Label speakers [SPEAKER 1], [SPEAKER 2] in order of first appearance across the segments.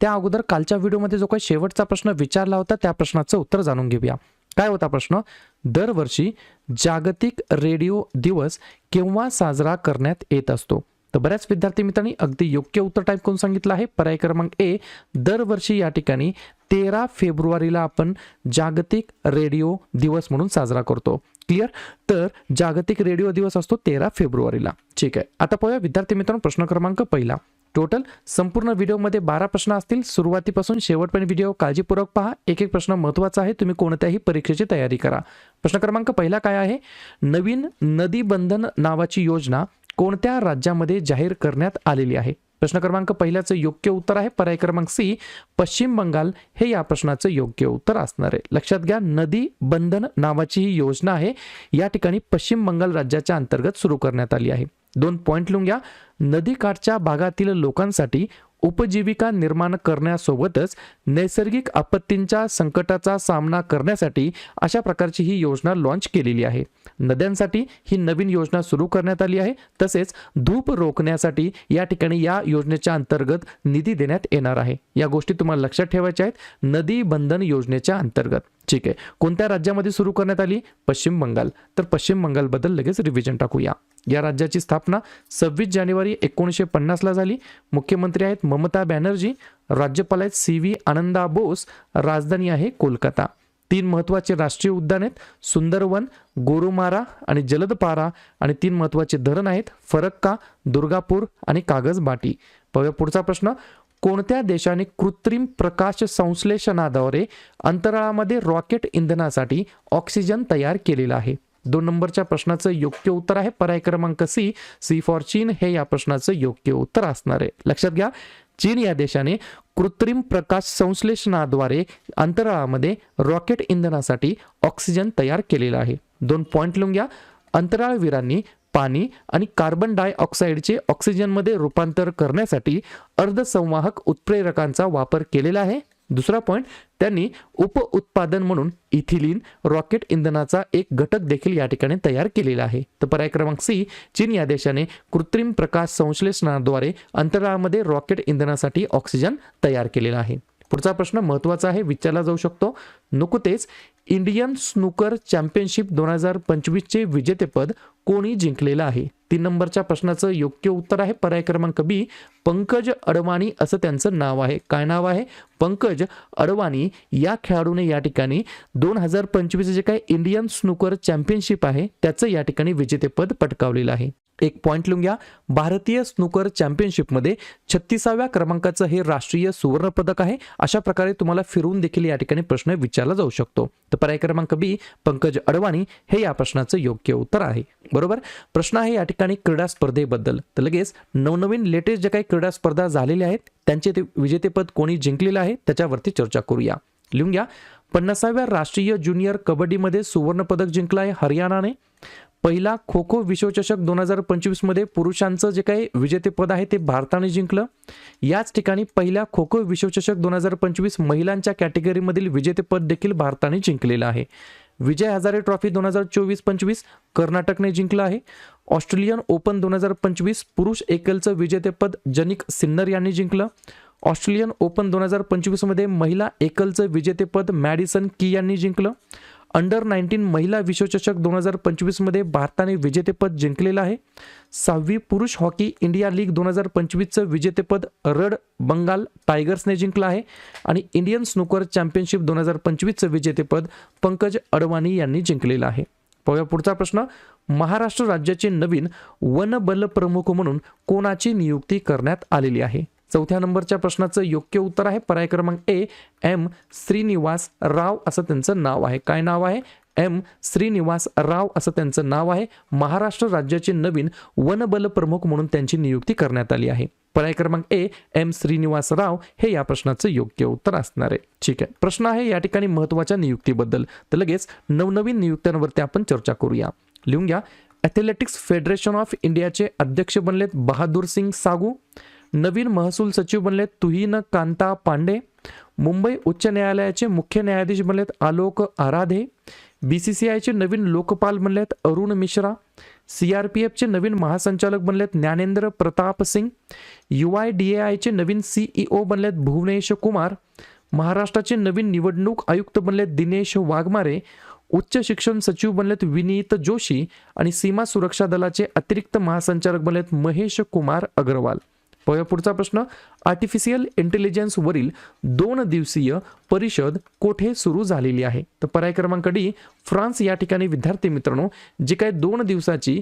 [SPEAKER 1] त्या अगोदर कालच्या व्हिडिओमध्ये जो काही शेवटचा प्रश्न विचारला होता त्या प्रश्नाचं उत्तर जाणून घेऊया. काय होता प्रश्न? दरवर्षी जागतिक रेडिओ दिवस केव्हा साजरा करण्यात येत असतो? तर बऱ्याच विद्यार्थी मित्रांनी अगदी योग्य उत्तर टाईप करून सांगितलं आहे. पर्याय क्रमांक ए दरवर्षी या ठिकाणी तेरा फेब्रुवारीला आपण जागतिक रेडिओ दिवस म्हणून साजरा करतो. क्लिअर तर जागतिक रेडिओ दिवस असतो तेरा फेब्रुवारीला. ठीक आहे. आता पाहूया विद्यार्थी मित्रांनो प्रश्न क्रमांक पहिला. टोटल संपूर्ण व्हिडिओमध्ये बारा प्रश्न असतील. सुरुवातीपासून शेवटपर्यंत व्हिडिओ काळजीपूर्वक पहा. एक एक प्रश्न महत्त्वाचा आहे. तुम्ही कोणत्याही परीक्षेची तयारी करा. प्रश्न क्रमांक पहिला काय आहे? नवीन नदी बंधन नावाची योजना कोणत्या राज्यामध्ये जाहीर करण्यात आलेली आहे? प्रश्न क्रमांक पहिल्याचं योग्य उत्तर आहे. पर्याय क्रमांक सी पश्चिम बंगाल. हे या प्रश्नाचं योग्य उत्तर असणार आहे. लक्षात घ्या नदी बंधन नावाची ही योजना आहे. या ठिकाणी पश्चिम बंगाल राज्याच्या अंतर्गत सुरू करण्यात आली आहे. दोन पॉईंट लिहून घ्या. नदीकाठच्या भागातील लोकांसाठी उपजीविका निर्माण करण्यासोबतच नैसर्गिक आपत्तींच्या संकटाचा सामना करण्यासाठी अशा प्रकारची ही योजना लॉन्च केलेली आहे. नद्यांसाठी ही नवीन योजना सुरू करण्यात आली आहे. तसेच धूप रोखण्यासाठी या ठिकाणी या योजनेच्या अंतर्गत निधी देण्यात येणार आहे. या गोष्टी तुम्हाला लक्षात ठेवायच्या आहेत. नदी बंधन योजनेच्या अंतर्गत. ठीक आहे. कोणत्या राज्यामध्ये सुरू करण्यात आली? पश्चिम बंगाल. तर पश्चिम बंगालबद्दल लगेच रिव्हिजन टाकूया. या राज्याची स्थापना सव्वीस जानेवारी एकोणीसशे पन्नासला झाली. मुख्यमंत्री आहेत ममता बॅनर्जी. राज्यपाल आहेत सी व्ही आनंदा बोस. राजधानी आहे कोलकाता. तीन महत्त्वाचे राष्ट्रीय उद्यान आहेत. सुंदरवन गोरुमारा आणि जलदपारा. आणि तीन महत्त्वाचे धरण आहेत. फरक्का दुर्गापूर आणि कागज बाटी पाहूया पुढचा प्रश्न. कोणत्या देशाने कृत्रिम प्रकाश संश्लेषणाद्वारे अंतराळामध्ये रॉकेट इंधनासाठी ऑक्सिजन तयार केलेला आहे? दोन नंबरच्या प्रश्नाचं योग्य उत्तर आहे पर्याय क्रमांक सी. सी फॉर चीन. हे या प्रश्नाचं योग्य उत्तर असणार आहे. लक्षात घ्या चीन या देशाने कृत्रिम प्रकाश संश्लेषणाद्वारे अंतराळामध्ये रॉकेट इंधनासाठी ऑक्सिजन तयार केलेला आहे. दोन पॉईंट लिहून घ्या. अंतराळवीरांनी पाणी आणि कार्बन डायऑक्साईडचे ऑक्सिजनमध्ये रूपांतर करण्यासाठी अर्धसंवाहक उत्प्रेरकांचा वापर केलेला आहे. दुसरा पॉईंट त्यांनी उपउत्पादन म्हणून इथिलीन रॉकेट इंधनाचा एक घटक देखील या ठिकाणी तयार केलेला आहे. तर पर्याय क्रमांक सी चीन या देशाने कृत्रिम प्रकाश संश्लेषणाद्वारे अंतराळामध्ये रॉकेट इंधनासाठी ऑक्सिजन तयार केलेला आहे. पुढचा प्रश्न महत्त्वाचा आहे विचारला जाऊ शकतो. नुकतेच इंडियन स्नूकर चॅम्पियनशिप दोन हजार पंचवीसचे विजेतेपद कोणी जिंकलेलं आहे? तीन नंबरच्या प्रश्नाचं योग्य उत्तर आहे पर्याय क्रमांक बी पंकज अडवाणी असं त्यांचं नाव आहे. काय नाव आहे? पंकज अडवाणी या खेळाडूने या ठिकाणी दोन हजार पंचवीस जे काही इंडियन स्नूकर चॅम्पियनशिप आहे त्याचं या ठिकाणी विजेतेपद पटकावलेलं आहे. एक पॉईंट लिहून घ्या भारतीय स्नूकर चॅम्पियनशिपमध्ये छत्तीसाव्या क्रमांकाचं हे राष्ट्रीय सुवर्ण पदक आहे. अशा प्रकारे तुम्हाला फिरून देखील या ठिकाणी प्रश्न विचारला जाऊ शकतो. तर पर्याय क्रमांक बी पंकज अडवाणी हे या प्रश्नाचं योग्य उत्तर आहे. बरोबर? प्रश्न आहे या ठिकाणी क्रीडा स्पर्धेबद्दल. तर लगेच नवनवीन लेटेस्ट जे काही क्रीडा स्पर्धा झालेल्या आहेत त्यांचे ते विजेतेपद कोणी जिंकलेलं आहे त्याच्यावरती चर्चा करूया. लिहून घ्या. पन्नासाव्या राष्ट्रीय ज्युनियर कबड्डीमध्ये सुवर्णपदक जिंकलं आहे हरियाणाने. पहिला खो खो विश्वचषक दोन हजार पंचवीसमध्ये पुरुषांचं जे काही विजेतेपद आहे ते भारताने जिंकलं. याच ठिकाणी पहिल्या खो खो विश्वचषक दोन हजार पंचवीस महिलांच्या कॅटेगरीमधील विजेतेपद देखील भारताने जिंकलेलं आहे. विजय हजारे ट्रॉफी दोन हजार चोवीस पंचवीस कर्नाटकने जिंकलं आहे. ऑस्ट्रेलियन ओपन दोन हजार पंचवीस पुरुष एकेलचं विजेतेपद जनिक सिन्नर यांनी जिंकलं. ऑस्ट्रेलियन ओपन दोन हजार पंचवीसमध्ये महिला एकलचं विजेतेपद मॅडिसन की यांनी जिंकलं. अंडर नाईन्टीन महिला विश्वचषक दोन हजार पंचवीसमध्ये भारताने विजेतेपद जिंकलेलं आहे. सहावी पुरुष हॉकी इंडिया लीग दोन हजार पंचवीसचं विजेतेपद रड बंगाल टायगर्सने जिंकलं आहे आणि इंडियन स्नूकर चॅम्पियनशिप दोन हजार पंचवीसचं विजेतेपद पंकज अडवाणी यांनी जिंकलेलं आहे. पाहूया पुढचा प्रश्न. महाराष्ट्र राज्याचे नवीन वन बल प्रमुख म्हणून कोणाची नियुक्ती करण्यात आलेली आहे? चौथ्या नंबरच्या प्रश्नाचं योग्य उत्तर आहे. पर्याय क्रमांक ए एम श्रीनिवास राव असं त्यांचं नाव आहे. काय नाव आहे? एम श्रीनिवास राव असं त्यांचं नाव आहे. महाराष्ट्र राज्याचे नवीन वनबल प्रमुख म्हणून त्यांची नियुक्ती करण्यात आली आहे. पर्याय क्रमांक ए एम श्रीनिवास राव हे या प्रश्नाचं योग्य उत्तर असणार आहे. ठीक आहे. प्रश्न आहे या ठिकाणी महत्त्वाच्या नियुक्तीबद्दल. तर लगेच नवनवीन नियुक्त्यांवरती आपण चर्चा करूया. लिहून घ्या. ॲथलेटिक्स फेडरेशन ऑफ इंडियाचे अध्यक्ष बनलेत बहादूर सिंग सागू. नवीन महसूल सचिव बनलेत तुहीन कांता पांडे. मुंबई उच्च न्यायालयाचे मुख्य न्यायाधीश बनलेत Alok Aradhe. B C C आयचे नवीन लोकपाल बनलेत Arun Mishra. C R P एफचे नवीन महासंचालक बनलेत Gyanendra Pratap Singh. U I D A आयचे नवीन सीईओ बनलेत भुवनेश कुमार. महाराष्ट्राचे नवीन निवडणूक आयुक्त बनलेत दिनेश वाघमारे. उच्च शिक्षण सचिव बनलेत विनीत जोशी आणि सीमा सुरक्षा दलाचे अतिरिक्त महासंचालक बनलेत महेश कुमार अग्रवाल. पाहूया पुढचा प्रश्न. आर्टिफिशियल इंटेलिजन्सवरील दोन दिवसीय परिषद कोठे सुरू झालेली आहे? तर पर्याय क्रमांक डी फ्रान्स या ठिकाणी विद्यार्थी मित्रांनो जी काय दोन दिवसाची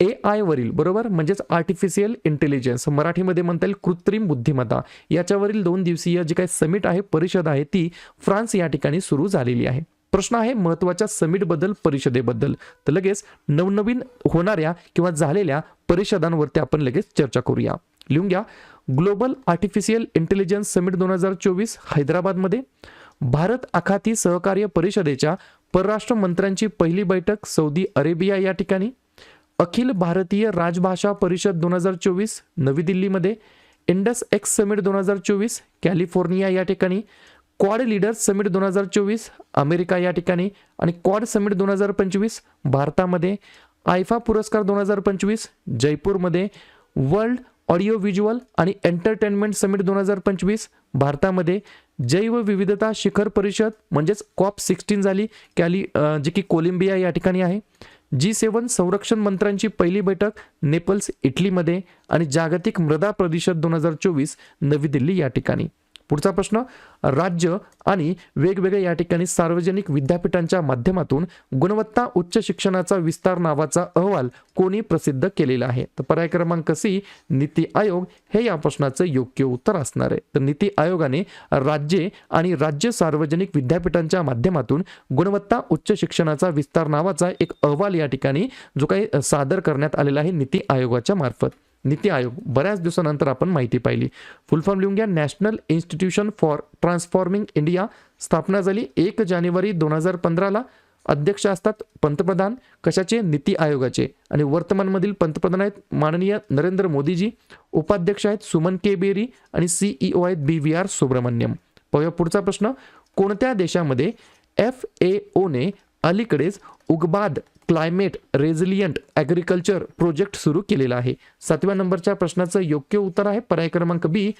[SPEAKER 1] ए आय वरील बरोबर? म्हणजेच आर्टिफिशियल इंटेलिजन्स मराठीमध्ये म्हणता येईल कृत्रिम बुद्धिमत्ता. याच्यावरील दोन दिवसीय जी काही समिट आहे परिषद आहे ती फ्रान्स या ठिकाणी सुरू झालेली आहे. प्रश्न आहे महत्त्वाच्या समिटबद्दल परिषदेबद्दल. तर लगेच नवनवीन होणाऱ्या किंवा झालेल्या परिषदांवरती आपण लगेच चर्चा करूया. लिहून घ्या. ग्लोबल आर्टिफिशियल इंटेलिजन्स समिट दोन हजार चोवीस हैदराबादमध्ये. भारत आखाती सहकार्य परिषदेच्या परराष्ट्र मंत्र्यांची पहिली बैठक सौदी अरेबिया या ठिकाणी. अखिल भारतीय राजभाषा परिषद दोन हजार चोवीस नवी दिल्लीमध्ये. इंडस एक्स समिट दोन हजार चोवीस कॅलिफोर्निया या ठिकाणी. क्वाड लीडर्स समिट दोन हजार चोवीस अमेरिका या ठिकाणी आणि क्वाड समिट दोन हजार पंचवीस भारतामध्ये. आयफा पुरस्कार दोन हजार पंचवीस जयपूरमध्ये. वर्ल्ड ऑडिओ व्हिज्युअल आणि एंटरटेनमेंट समिट दोन हजार पंचवीस भारतामध्ये जैवविविधता शिखर परिषद म्हणजेच कॉप सिक्स्टीन झाली कॅली जी की कोलंबिया या ठिकाणी आहे. जी सेवन संरक्षण मंत्र्यांची पहिली बैठक नेपल्स इटलीमध्ये आणि जागतिक मृदा परिषद दोन हजार चोवीस नवी दिल्ली या ठिकाणी. पुढचा प्रश्न राज्य आणि वेगवेगळ्या या ठिकाणी सार्वजनिक विद्यापीठांच्या माध्यमातून गुणवत्ता उच्च शिक्षणाचा विस्तार नावाचा अहवाल कोणी प्रसिद्ध केलेला आहे? तर पर्याय क्रमांक सी नीती आयोग हे या प्रश्नाचं योग्य उत्तर असणार आहे. तर नीती आयोगाने राज्ये आणि राज्य सार्वजनिक विद्यापीठांच्या माध्यमातून गुणवत्ता उच्च शिक्षणाचा विस्तार नावाचा एक अहवाल या ठिकाणी जो काही सादर करण्यात आलेला आहे नीती आयोगाच्या मार्फत. नीती आयोग. बऱ्याच दिवसानंतर आपण माहिती पाहिली. फुल फॉर्म लिहून घ्या. National institution for transforming India स्थापना झाली एक जानेवारी दोन हजार पंधराला अध्यक्ष असतात पंतप्रधान. कशाचे? नीती आयोगाचे. आणि वर्तमानमधील पंतप्रधान आहेत माननीय नरेंद्र मोदीजी. उपाध्यक्ष आहेत सुमन के बेरी आणि सीईओ आहेत बी व्ही आर सुब्रमण्यम. पाहूया पुढचा प्रश्न. कोणत्या देशामध्ये एफ ए ओने अलीकडेच उगबाद क्लायमेट रेझिलियंट ॲग्रिकल्चर प्रोजेक्ट सुरू केलेला आहे. सातव्या नंबरच्या प्रश्नाचं योग्य उत्तर आहे. पर्याय क्रमांक बी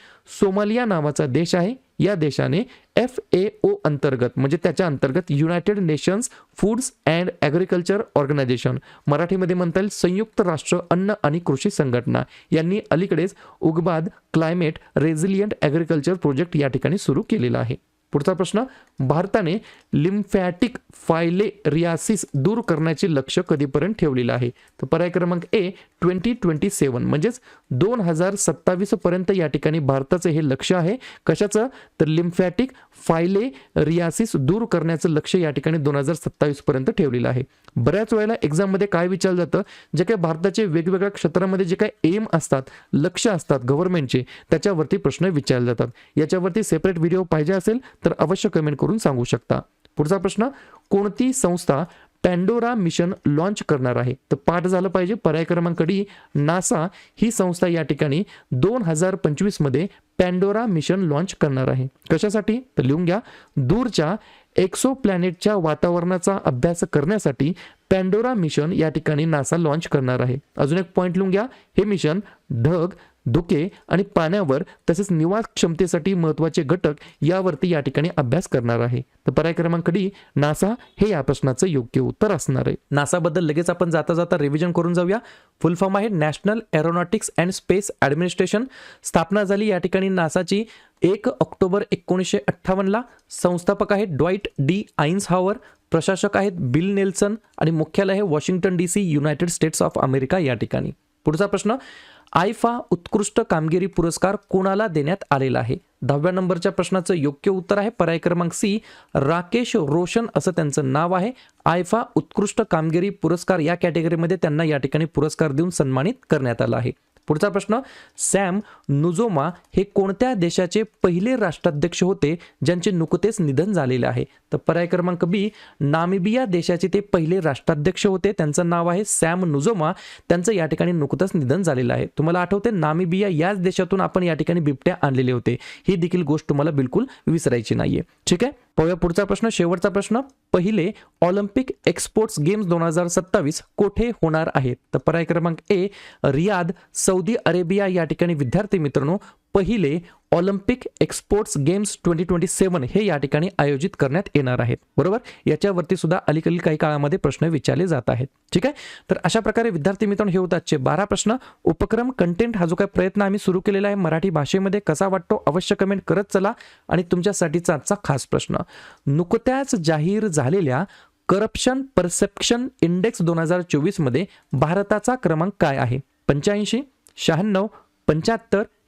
[SPEAKER 1] सोमालिया नावाचा देश आहे. या देशाने एफ ए ओ अंतर्गत म्हणजे त्याच्या अंतर्गत United Nations foods and agriculture organization मराठीमध्ये म्हणता येईल संयुक्त राष्ट्र अन्न आणि कृषी संघटना. यांनी अलीकडेच उगबाद क्लायमेट रेझिलियंट ॲग्रिकल्चर प्रोजेक्ट या ठिकाणी सुरू केलेला आहे. पुढचा प्रश्न भारताने लिम्फॅटिक फायलेरियासिस दूर करण्याचे लक्ष कधीपर्यंत ठेवलेलं आहे? तर पर्याय क्रमांक ए ट्वेंटी ट्वेंटी सेवन म्हणजेच दोन हजार सत्तावीस पर्यंत या ठिकाणी भारताचं हे लक्ष आहे. कशाचं? तर लिम्फॅटिक फायलेरियासिस दूर करण्याचं लक्ष या ठिकाणी दोन हजार सत्तावीस पर्यंत ठेवलेलं आहे. बऱ्याच वेळेला एक्झाममध्ये काय विचारलं जातं? जे काही भारताचे वेगवेगळ्या क्षेत्रामध्ये जे काही एम असतात लक्ष असतात गव्हर्नमेंटचे त्याच्यावरती प्रश्न विचारले जातात. याच्यावरती सेपरेट व्हिडिओ पाहिजे असेल तर अवश्य कमेंट करून सांगू शकता. पुढचा प्रश्न कोणती संस्था पॅन्डोरा मिशन लॉन्च करणार आहे? तर पाठ झालं पाहिजे. पर्याय क्रमांक डी नासा ही संस्था या ठिकाणी दोन हजार पंचवीसमध्ये पॅन्डोरा मिशन लॉन्च करणार आहे. कशासाठी? तर लिहून घ्या. दूरच्या एक्सो प्लॅनेटच्या वातावरणाचा अभ्यास करण्यासाठी पॅन्डोरा मिशन या ठिकाणी नासा लॉन्च करणार आहे. अजून एक पॉईंट लिहून घ्या. हे मिशन ढग धुके आणि पाण्यावर तसेच निवास क्षमतेसाठी महत्त्वाचे घटक यावरती या ठिकाणी अभ्यास करणार आहे. तर पर्याय क्रमांक डी नासा हे या प्रश्नाचं योग्य उत्तर असणार आहे. नासाबद्दल लगेच आपण जाता जाता रिव्हिजन करून जाऊया. फुल फॉर्म आहे national aeronautics and space administration स्थापना झाली या ठिकाणी नासाची एक ऑक्टोबर एकोणीसशे अठ्ठावन्नला संस्थापक आहेत डॉईट डी आईन्स हावर प्रशासक आहेत बिल नेल्सन आणि मुख्यालय आहे Washington D C United States of America या ठिकाणी. पुढचा प्रश्न आयफा उत्कृष्ट कामगिरी पुरस्कार कोणाला देण्यात आलेला आहे? दहाव्या नंबरच्या प्रश्नाचं योग्य उत्तर आहे पर्याय क्रमांक सी राकेश रोशन असं त्यांचं नाव आहे. आयफा उत्कृष्ट कामगिरी पुरस्कार या कॅटेगरीमध्ये त्यांना या ठिकाणी पुरस्कार देऊन सन्मानित करण्यात आला आहे. पुढचा प्रश्न सॅम नुजोमा हे कोणत्या देशाचे पहिले राष्ट्राध्यक्ष होते ज्यांचे नुकतेच निधन झालेले आहे? तर पर्याय क्रमांक बी नामिबिया देशाचे ते पहिले राष्ट्राध्यक्ष होते त्यांचं नाव आहे सॅम नुजोमा त्यांचं या ठिकाणी नुकतंच निधन झालेलं आहे. तुम्हाला आठवते नामिबिया याच देशातून आपण या ठिकाणी बिबट्या आणलेले होते. ही देखील गोष्ट तुम्हाला बिलकुल विसरायची नाहीये. ठीक आहे? पाहूया पुढचा प्रश्न शेवटचा प्रश्न. पहिले ऑलिम्पिक एक्सपोर्ट्स गेम्स दोन हजार सत्तावीस कोठे होणार आहेत? तर पर्याय क्रमांक ए रियाद सौदी अरेबिया या ठिकाणी विद्यार्थी मित्रांनो पहिले Olympic esports games twenty twenty seven हे या ठिकाणी आयोजित करण्यात येणार आहेत. बरोबर? याच्यावरती सुद्धा अलीकडील काही काळामध्ये प्रश्न विचारले जात आहेत. ठीक आहे? तर अशा प्रकारे विद्यार्थी मित्रांनो हे होतात आजचे बारा प्रश्न. उपक्रम कंटेंट हा जो काही प्रयत्न आम्ही सुरू केलेला आहे मराठी भाषेमध्ये कसा वाटतो अवश्य कमेंट करत चला. आणि तुमच्यासाठीचा आजचा खास प्रश्न. नुकत्याच जाहीर झालेल्या करप्शन परसेप्शन इंडेक्स दोन हजार चोवीसमध्ये भारताचा क्रमांक काय आहे? पंच्याऐंशी शहाण्णव पंच्याहत्तर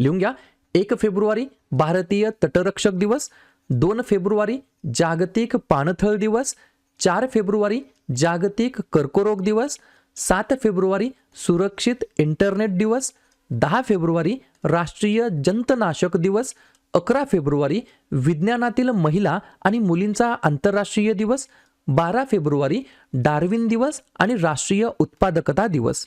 [SPEAKER 1] लिहून घ्या. एक फेब्रुवारी भारतीय तटरक्षक दिवस दोन फेब्रुवारी जागतिक पाणथळ दिवस चार फेब्रुवारी जागतिक कर्करोग दिवस सात फेब्रुवारी सुरक्षित इंटरनेट दिवस दहा फेब्रुवारी राष्ट्रीय जंतनाशक दिवस अकरा फेब्रुवारी विज्ञानातील महिला आणि मुलींचा आंतरराष्ट्रीय दिवस बारा फेब्रुवारी डार्विन दिवस आणि राष्ट्रीय उत्पादकता दिवस.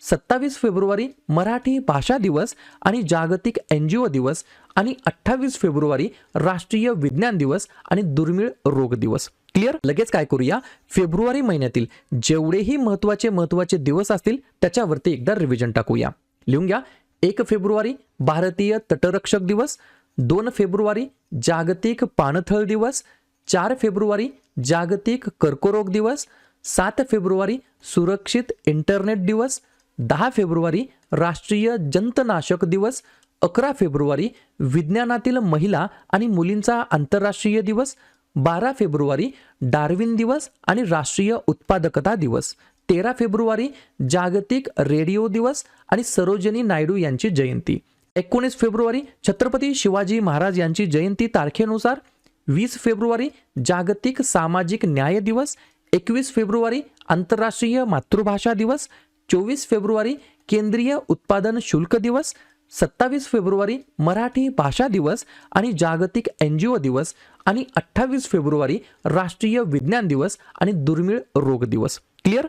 [SPEAKER 1] सत्तावीस फेब्रुवारी मराठी भाषा दिवस आणि जागतिक एन जी ओ दिवस आणि अठ्ठावीस फेब्रुवारी राष्ट्रीय विज्ञान दिवस आणि दुर्मिळ रोग दिवस. क्लिअर लगेच काय करूया? फेब्रुवारी महिन्यातील जेवढेही महत्त्वाचे महत्त्वाचे दिवस असतील त्याच्यावरती एकदा रिव्हिजन टाकूया. लिहून घ्या. एक फेब्रुवारी भारतीय तटरक्षक दिवस दोन फेब्रुवारी जागतिक पाणथळ दिवस चार फेब्रुवारी जागतिक कर्करोग दिवस सात फेब्रुवारी सुरक्षित इंटरनेट दिवस दहा फेब्रुवारी राष्ट्रीय जंतनाशक दिवस अकरा फेब्रुवारी विज्ञानातील महिला आणि मुलींचा आंतरराष्ट्रीय दिवस बारा फेब्रुवारी डार्विन दिवस आणि राष्ट्रीय उत्पादकता दिवस तेरा फेब्रुवारी जागतिक रेडिओ दिवस आणि सरोजिनी नायडू यांची जयंती एकोणीस फेब्रुवारी छत्रपती शिवाजी महाराज यांची जयंती तारखेनुसार वीस फेब्रुवारी जागतिक सामाजिक न्याय दिवस एकवीस फेब्रुवारी आंतरराष्ट्रीय मातृभाषा दिवस चोवीस फेब्रुवारी केंद्रीय उत्पादन शुल्क दिवस सत्तावीस फेब्रुवारी मराठी भाषा दिवस आणि जागतिक एन जी ओ दिवस आणि अठ्ठावीस फेब्रुवारी राष्ट्रीय विज्ञान दिवस आणि दुर्मिळ रोग दिवस. क्लिअर